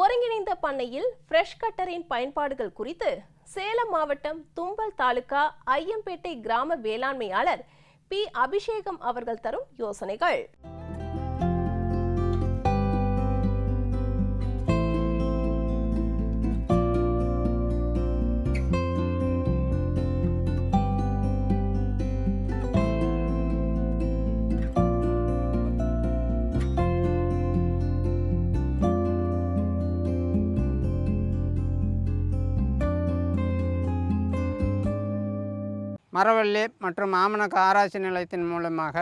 ஒருங்கிணைந்த பண்ணையில் ஃப்ரெஷ் கட்டரின் பயன்பாடுகள் குறித்து சேலம் மாவட்டம் தும்பல் தாலுகா ஐயம்பேட்டை கிராம வேளாண்மையாளர் பி. அபிஷேகம் அவர்கள் தரும் யோசனைகள். மரவள்ளி மற்றும் ஆமணக்கு ஆராய்ச்சி நிலையத்தின் மூலமாக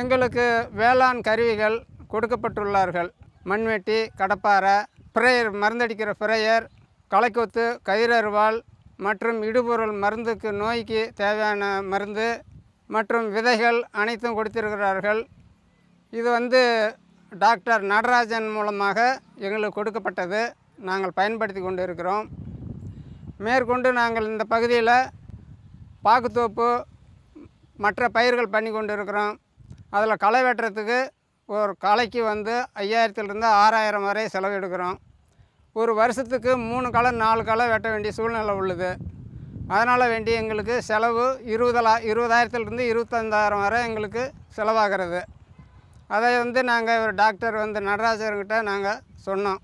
எங்களுக்கு வேளாண் கருவிகள் கொடுக்கப்பட்டுள்ளார்கள். மண்வெட்டி கடப்பாரை ஸ்ப்ரேயர் மருந்தடிக்கிற ஸ்ப்ரேயர் களைக்கொத்து கயிறறுவாள் மற்றும் இடுபொருள் மருந்துக்கு நோய்க்கு தேவையான மருந்து மற்றும் விதைகள் அனைத்தும் கொடுத்திருக்கிறார்கள். இது வந்து டாக்டர் நடராஜன் மூலமாக எங்களுக்கு கொடுக்கப்பட்டது. நாங்கள் பயன்படுத்தி கொண்டு இருக்கிறோம் மேற்கொண்டு நாங்கள் இந்த பகுதியில் பாக்குத்தோப்பு மற்ற பயிர்கள் பண்ணி கொண்டு இருக்கிறோம் அதில் களை வெட்டுறதுக்கு ஒரு களைக்கு வந்து ஐயாயிரத்துலேருந்து ஆறாயிரம் வரை செலவு எடுக்கிறோம். ஒரு வருஷத்துக்கு மூணு களை நாலு களை வெட்ட வேண்டிய சூழ்நிலை உள்ளது. அதனால் வேண்டி எங்களுக்கு செலவு இருபதலா இருபதாயிரத்துலேருந்து இருபத்தஞ்சாயிரம் வரை எங்களுக்கு செலவாகிறது. அதை வந்து நாங்கள் ஒரு டாக்டர் வந்து நடராஜர்கிட்ட நாங்கள் சொன்னோம்.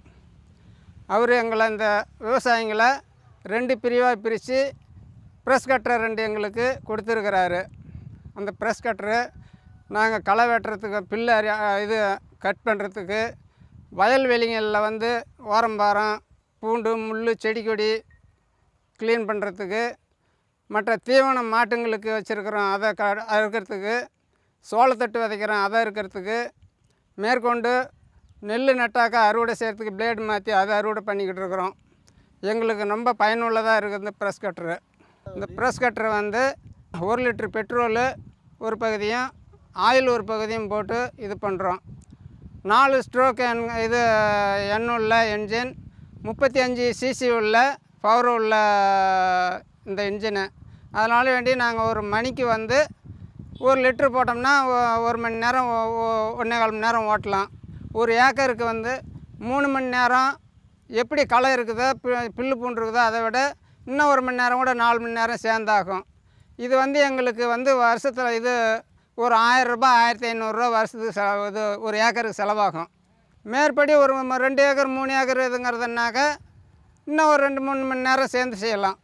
அவர் எங்களை இந்த விவசாயிங்களை ரெண்டு பிரிவாக பிரித்து ப்ரெஸ் கட்டர் ரெண்டு எங்களுக்கு கொடுத்துருக்கிறாரு. அந்த ப்ரெஸ் கட்டரு நாங்கள் களை வெட்டுறதுக்கு பில்லு இது கட் பண்ணுறதுக்கு வயல்வெளிகளில் வந்து ஓரம்பாரம் பூண்டு முள் செடி கொடி க்ளீன் பண்ணுறதுக்கு மற்ற தீவனம் மாட்டுங்களுக்கு வச்சுருக்குறோம். அதை க அறுக்கிறதுக்கு சோளத்தட்டு விதைக்கிறோம். அதை இருக்கிறதுக்கு மேற்கொண்டு நெல் நட்டாக்கா அறுவடை செய்கிறதுக்கு பிளேடு மாற்றி அதை அறுவடை பண்ணிக்கிட்டு இருக்கிறோம். எங்களுக்கு ரொம்ப பயனுள்ளதாக இருக்குது இந்த ப்ரெஸ் கட்டரு இந்த ப்ரெஸ் கட்டரை வந்து ஒரு லிட்ரு பெட்ரோலு ஒரு பகுதியும் ஆயில் ஒரு பகுதியும் போட்டு இது பண்ணுறோம் நாலு ஸ்ட்ரோக் என் இது எண் உள்ள என்ஜின் முப்பத்தி அஞ்சு சிசி உள்ள பவர் உள்ள இந்த இன்ஜினு அதனால் வேண்டி நாங்கள் ஒரு மணிக்கு வந்து ஒரு லிட்ரு போட்டோம்னா ஒரு மணி நேரம் ஒன்றே கால் மணி நேரம் ஓட்டலாம். ஒரு ஏக்கருக்கு வந்து மூணு மணி நேரம் எப்படி களை இருக்குதோ பி- பில்லு பூண்டு இருக்குதோ அதை விட இன்னும் ஒரு மணி நேரம் கூட நாலு மணி நேரம் சேர்ந்தாகும். இது வந்து எங்களுக்கு வந்து வருஷத்தில் இது ஒரு ஆயிரம் ஆயிரத்தி ஐநூறுரூவா வருஷத்துக்கு செலவு இது ஒரு ஏக்கருக்கு செலவாகும். மேற்படி ஒரு ரெண்டு ஏக்கர் மூணு ஏக்கர் இதுங்கிறதுனாக்க இன்னும் ஒரு ரெண்டு மூணு மணி நேரம் சேர்ந்து செய்யலாம்.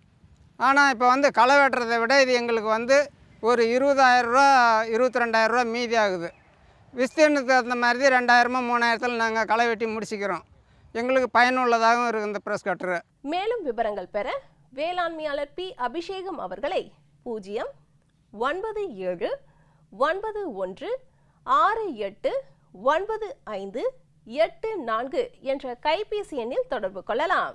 ஆனால் இப்போ வந்து களை வெட்டுறதை விட இது எங்களுக்கு வந்து ஒரு இருபதாயிரரூவா இருபத்தி ரெண்டாயிரரூவா மீதி ஆகுது. விஸ்தீர்ணத்துக்கு தகுந்த மாதிரி ரெண்டாயிரமோ மூணாயிரத்தில் நாங்கள் களை வெட்டி முடிச்சுக்கிறோம். எங்களுக்கு பயனுள்ளதாகவும் இருக்குது இந்த ப்ரெஸ் கட்டரு மேலும் விவரங்கள் பெற வேளாண்மையாளர் பி. அபிஷேகம் அவர்களை பூஜ்ஜியம் ஒன்பது ஏழு ஒன்பது ஒன்று ஆறு எட்டு ஒன்பது ஐந்து எட்டு நான்கு என்ற கைபேசி எண்ணில் தொடர்பு கொள்ளலாம்.